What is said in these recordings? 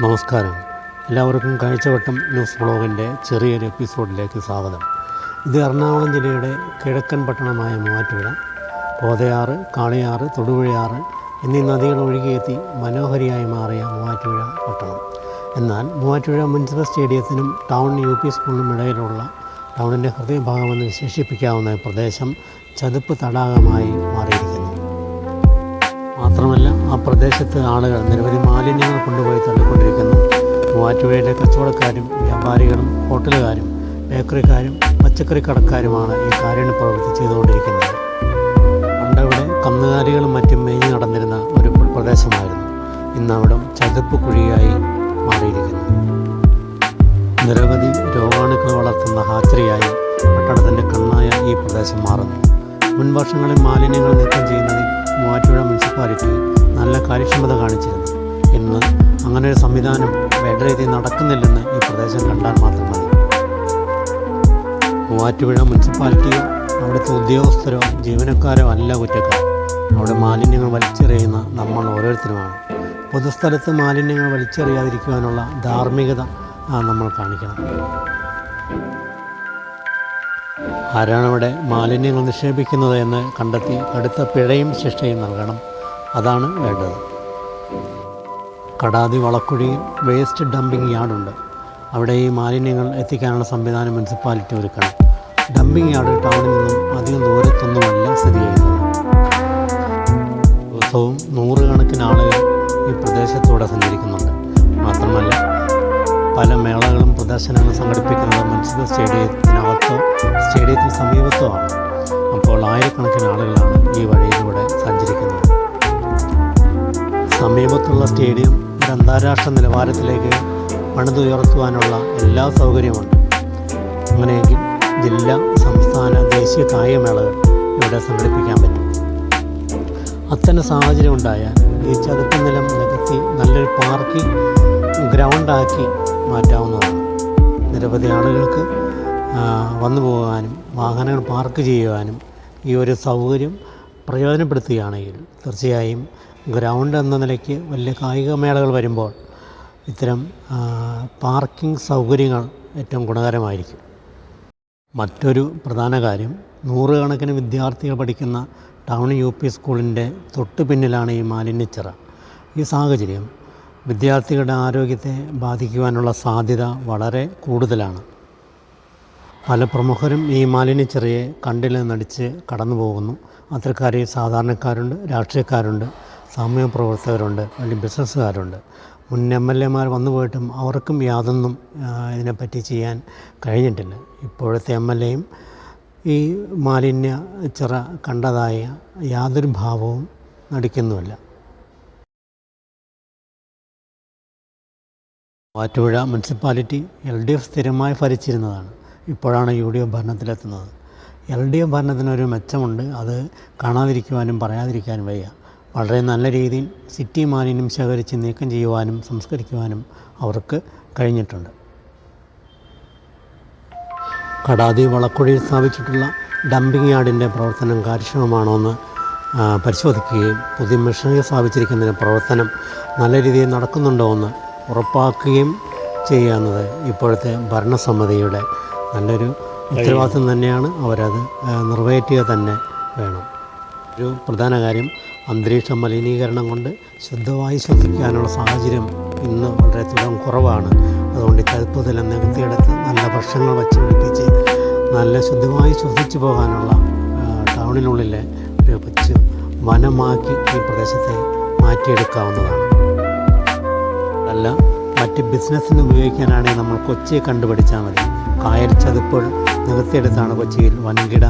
നമസ്കാരം. എല്ലാവർക്കും കാഴ്ചവട്ടം ന്യൂസ് ബ്ലോഗിന്റെ ചെറിയൊരു എപ്പിസോഡിലേക്ക് സ്വാഗതം. ഇത് എറണാകുളം ജില്ലയുടെ കിഴക്കൻ പട്ടണമായ മൂവാറ്റുപുഴ കോതയാറ് കാളിയാറ് തൊടുപുഴയാറ് എന്നീ നദികൾ ഒഴുകിയെത്തി മനോഹരിയായി മാറിയ മൂവാറ്റുപുഴ പട്ടണം. എന്നാൽ മൂവാറ്റുപുഴ മുനിസിപ്പൽ സ്റ്റേഡിയത്തിനും ടൗൺ യു പി സ്കൂളിനും ഇടയിലുള്ള ടൗണിന്റെ ഹൃദയഭാഗമെന്ന് വിശേഷിപ്പിക്കാവുന്ന പ്രദേശം ചതുപ്പ് തടാകമായി മാറിയിരിക്കുന്നു. മാത്രമല്ല ആ പ്രദേശത്ത് ആളുകൾ നിരവധി മാലിന്യങ്ങൾ കൊണ്ടുപോയി തള്ളിക്കൊണ്ടിരിക്കുന്നു. മൂവാറ്റുപുഴയിലെ കച്ചവടക്കാരും വ്യാപാരികളും ഹോട്ടലുകാരും ബേക്കറിക്കാരും പച്ചക്കറി കടക്കാരുമാണ് ഈ കാരുണ്യ പ്രവൃത്തി ചെയ്തുകൊണ്ടിരിക്കുന്നത്. പണ്ടവിടെ കന്നുകാലികളും മറ്റും മേഞ്ഞു നടന്നിരുന്ന ഒരു പ്രദേശമായിരുന്നു. ഇന്നവിടം ചതുപ്പ് കുഴിയായി മാറിയിരിക്കുന്നു. നിരവധി രോഗാണുക്കൾ വളർത്തുന്ന ഹാച്ചറിയായി പട്ടണത്തിന്റെ കണ്ണായ ഈ പ്രദേശം മാറുന്നു. മുൻവർഷങ്ങളിൽ മാലിന്യങ്ങൾ നീക്കം ചെയ്യുന്നതിൽ മൂവാറ്റുപുഴ മുനിസിപ്പാലിറ്റി നല്ല കാര്യക്ഷമത കാണിച്ചിരുന്നു. ഇന്ന് അങ്ങനെ ഒരു സംവിധാനം വേണ്ട രീതിയിൽ നടക്കുന്നില്ലെന്ന് ഈ പ്രദേശം കണ്ടാൽ മാത്രം മതി. മൂവാറ്റുപുഴ മുനിസിപ്പാലിറ്റിയോ അവിടുത്തെ ഉദ്യോഗസ്ഥരോ ജീവനക്കാരോ അല്ല കുറ്റക്കാർ. അവിടെ മാലിന്യങ്ങൾ വലിച്ചെറിയുന്ന നമ്മൾ ഓരോരുത്തരുമാണ്. പൊതുസ്ഥലത്ത് മാലിന്യങ്ങൾ വലിച്ചെറിയാതിരിക്കുവാനുള്ള ധാർമ്മികത നമ്മൾ കാണിക്കണം. ആരാണ് അവിടെ മാലിന്യങ്ങൾ നിക്ഷേപിക്കുന്നത് എന്ന് കണ്ടെത്തി കടുത്ത പിഴയും ശിക്ഷയും നൽകണം. അതാണ് വേണ്ടത്. കടാതി വളക്കുഴിയിൽ വേസ്റ്റ് ഡംപിങ് യാർഡുണ്ട് അവിടെ ഈ മാലിന്യങ്ങൾ എത്തിക്കാനുള്ള സംവിധാനം മുനിസിപ്പാലിറ്റി ഒരുക്കണം. ഡംപിങ് യാർഡ് ടൗണിൽ നിന്നും അധികം ദൂരത്തൊന്നുമല്ല സ്ഥിതി ചെയ്യുന്നത്. ദിവസവും നൂറുകണക്കിന് ആളുകൾ ഈ പ്രദേശത്തൂടെ സഞ്ചരിക്കുന്നുണ്ട്. മാത്രമല്ല പല മേളകളും പ്രദർശനങ്ങളും സംഘടിപ്പിക്കുന്നത് മുനിസിപ്പൽ സ്റ്റേഡിയത്തിനകത്തോ സ്റ്റേഡിയത്തിന് സമീപത്തോ ആണ്. അപ്പോൾ ആയിരക്കണക്കിന് ആളുകളാണ് ഈ വഴിയിലൂടെ സഞ്ചരിക്കുന്നത്. സമീപത്തുള്ള സ്റ്റേഡിയം ഒരു അന്താരാഷ്ട്ര നിലവാരത്തിലേക്ക് പണിതുയർത്തുവാനുള്ള എല്ലാ സൗകര്യമുണ്ട് അങ്ങനെയെങ്കിൽ ജില്ലാ സംസ്ഥാന ദേശീയ കായികമേളകൾ ഇവിടെ സംഘടിപ്പിക്കാൻ പറ്റും. അത്തരം സാഹചര്യം ഉണ്ടായാൽ ഈ ചതുപ്പ് നിലം നികത്തി നല്ലൊരു പാർക്കിംഗ് ഗ്രൗണ്ടാക്കി മാറ്റാവുന്നതാണ്. നിരവധി ആളുകൾക്ക് വന്നു പോകാനും വാഹനങ്ങൾ പാർക്ക് ചെയ്യുവാനും ഈ ഒരു സൗകര്യം പ്രയോജനപ്പെടുത്തുകയാണെങ്കിൽ തീർച്ചയായും ഗ്രൗണ്ട് എന്ന നിലയ്ക്ക് വലിയ കായിക മേളകൾ വരുമ്പോൾ ഇത്തരം പാർക്കിംഗ് സൗകര്യങ്ങൾ ഏറ്റവും ഗുണകരമായിരിക്കും. മറ്റൊരു പ്രധാന കാര്യം നൂറുകണക്കിന് വിദ്യാർത്ഥികൾ പഠിക്കുന്ന ടൗൺ യു പി സ്കൂളിന്റെ തൊട്ടു പിന്നിലാണ് ഈ മാലിന്യച്ചിറ. ഈ സാഹചര്യം വിദ്യാർത്ഥികളുടെ ആരോഗ്യത്തെ ബാധിക്കുവാനുള്ള സാധ്യത വളരെ കൂടുതലാണ്. പല പ്രമുഖരും ഈ മാലിന്യച്ചിറയെ കണ്ടിൽ നടിച്ച് കടന്നു പോകുന്നു അത്തരക്കാരെ സാധാരണക്കാരുണ്ട് രാഷ്ട്രീയക്കാരുണ്ട്. സാമൂഹ്യ പ്രവർത്തകരുണ്ട് അല്ലെങ്കിൽ ബിസിനസ്സുകാരുണ്ട്. മുൻ എം എൽ എമാർ വന്നു പോയിട്ടും അവർക്കും യാതൊന്നും ഇതിനെപ്പറ്റി ചെയ്യാൻ കഴിഞ്ഞിട്ടില്ല. ഇപ്പോഴത്തെ എം എൽ എയും ഈ മാലിന്യ ചിറ കണ്ടതായ യാതൊരു ഭാവവും നടിക്കുന്നുമില്ല. Attupuzha municipality L D F സ്ഥിരമായി ഭരിച്ചിരുന്നതാണ്. ഇപ്പോഴാണ് യു ഡി എഫ് ഭരണത്തിലെത്തുന്നത്. എൽ ഡി എഫ് ഭരണത്തിനൊരു മെച്ചമുണ്ട്. അത് കാണാതിരിക്കുവാനും പറയാതിരിക്കാനും വയ്യ. വളരെ നല്ല രീതിയിൽ സിറ്റി മാലിന്യം ശേഖരിച്ച് നീക്കം ചെയ്യുവാനും സംസ്കരിക്കുവാനും അവർക്ക് കഴിഞ്ഞിട്ടുണ്ട്. കടാതി വളക്കുഴിയിൽ സ്ഥാപിച്ചിട്ടുള്ള ഡംപിംഗ് യാർഡിന്റെ പ്രവർത്തനം കാര്യക്ഷമമാണോ എന്ന് പരിശോധിക്കുകയും പുതിയ മെഷീനറി സ്ഥാപിച്ചിരിക്കുന്നതിന് പ്രവർത്തനം നല്ല രീതിയിൽ നടക്കുന്നുണ്ടോ എന്ന് ഉറപ്പാക്കുകയും ചെയ്യാവുന്നത് ഇപ്പോഴത്തെ ഭരണസമിതിയുടെ നല്ലൊരു ഉത്തരവാദിത്വം തന്നെയാണ്. അവരത് നിറവേറ്റുക തന്നെ വേണം. ഒരു പ്രധാന കാര്യം അന്തരീക്ഷ മലിനീകരണം കൊണ്ട് ശുദ്ധവായു ശ്വസിക്കാനുള്ള സാഹചര്യം ഇന്ന് വളരെ തുലം കുറവാണ്. അതുകൊണ്ട് ചതുപ്പ് തലം നികത്തിയെടുത്ത് നല്ല ഭക്ഷണങ്ങൾ വച്ച് പിടിപ്പിച്ച് നല്ല ശുദ്ധമായി ശ്വസിച്ചു പോകാനുള്ള ടൗണിനുള്ളിലെ ഒരു പച്ച വനമാക്കി ഈ പ്രദേശത്തെ മാറ്റിയെടുക്കാവുന്നതാണ്. അല്ല മറ്റ് ബിസിനസ്സിന് ഉപയോഗിക്കാനാണെങ്കിൽ നമ്മൾ കൊച്ചിയെ കണ്ടുപിടിച്ചാൽ മതി. കായൽ ചതുപ്പുകൾ നികത്തിയെടുത്താണ് കൊച്ചിയിൽ വൻകിട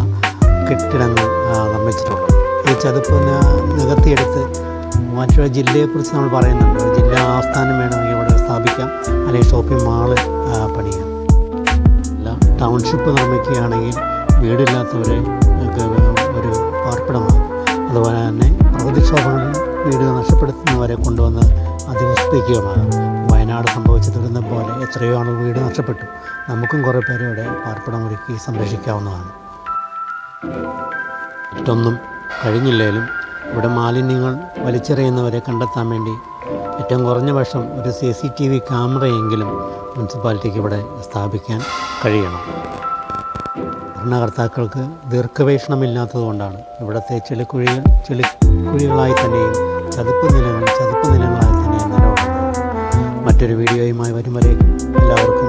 കെട്ടിടങ്ങൾ നിർമ്മിച്ചിട്ടുള്ളത്. ഈ അതിപ്പോൾ നികത്തിയെടുത്ത് മറ്റൊരു ജില്ലയെക്കുറിച്ച് നമ്മൾ പറയുന്നുണ്ട്. ജില്ലാ ആസ്ഥാനം വേണമെങ്കിൽ ഇവിടെ സ്ഥാപിക്കാം. അല്ലെങ്കിൽ ഷോപ്പിംഗ് മാൾ പണിയാം. അല്ല ടൗൺഷിപ്പ് നിർമ്മിക്കുകയാണെങ്കിൽ വീടില്ലാത്തവരെ ഒരു പാർപ്പിടമാണ്. അതുപോലെ തന്നെ പ്രകൃതിക്ഷോഭങ്ങളിൽ വീട് നഷ്ടപ്പെടുത്തുന്നവരെ കൊണ്ടുവന്ന് അധിവസിപ്പിക്കുകയുമാണ്. വയനാട് സംഭവിച്ച പോലെ എത്രയോ ആണ് വീട് നഷ്ടപ്പെട്ടു. നമുക്കും കുറേ പേരെ ഇവിടെ പാർപ്പിടം ഒരുക്കി സംരക്ഷിക്കാവുന്നതാണ്. മറ്റൊന്നും കഴിഞ്ഞില്ലേലും ഇവിടെ മാലിന്യങ്ങൾ വലിച്ചെറിയുന്നവരെ കണ്ടെത്താൻ വേണ്ടി ഏറ്റവും കുറഞ്ഞ പക്ഷം ഒരു സി സി ടി വി ക്യാമറയെങ്കിലും മുനിസിപ്പാലിറ്റിക്ക് ഇവിടെ സ്ഥാപിക്കാൻ കഴിയണം. ഭരണകർത്താക്കൾക്ക് ദീർഘവീക്ഷണമില്ലാത്തതുകൊണ്ടാണ് ഇവിടുത്തെ ചെളിക്കുഴികൾ ചെളിക്കുഴികളായി തന്നെയും ചതുപ്പ് നിലങ്ങൾ ചതുപ്പ് നിലങ്ങളായി തന്നെയും നിലകൊള്ളുന്നത്. മറ്റൊരു വീഡിയോയുമായി വരും വരെ എല്ലാവർക്കും